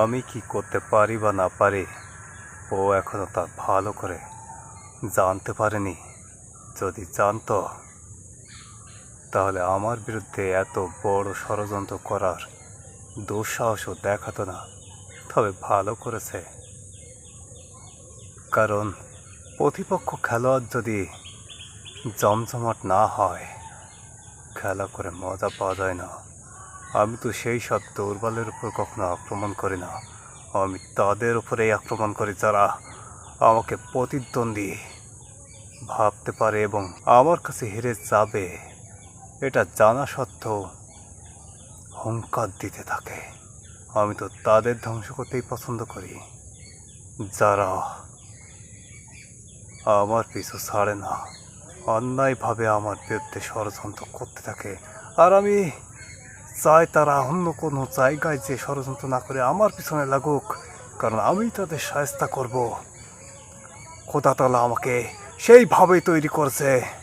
আমি কি করতে পারি বা না পারি, ও এখনও তা ভালো করে জানতে পারেনি। যদি জানতো, তাহলে আমার বিরুদ্ধে এত বড় ষড়যন্ত্র করার দুঃসাহসও দেখাতো না, তবে ভালো করেছে। কারণ প্রতিপক্ষ খেলোয়াড় যদি জমজমাট না হয়, খেলা করে মজা পাওয়া যায় না। আমি তো সেই সব দুর্বলের উপর কখনো আক্রমণ করি না। আমি তাদের উপরেই আক্রমণ করি যারা আমাকে প্রতিদ্বন্দ্বী ভাবতে পারে এবং আমার কাছে হেরে যাবে। এটা জানা সত্ত্বেও হুঙ্কার দিতে থাকে। আমি তো তাদের ধ্বংস করতেই পছন্দ করি। যারা আমার পিছু ছাড়ে না। অন্যায়ভাবে আমার বিরুদ্ধে ষড়যন্ত্র করতে থাকে। আর আমি চাই তারা অন্য কোনো জায়গায় যে ষড়যন্ত্র না করে আমার পিছনে লাগুক, কারণ আমি তাদের সাহস্তা করব। খোদাতলা আমাকে সেইভাবেই তৈরি করছে।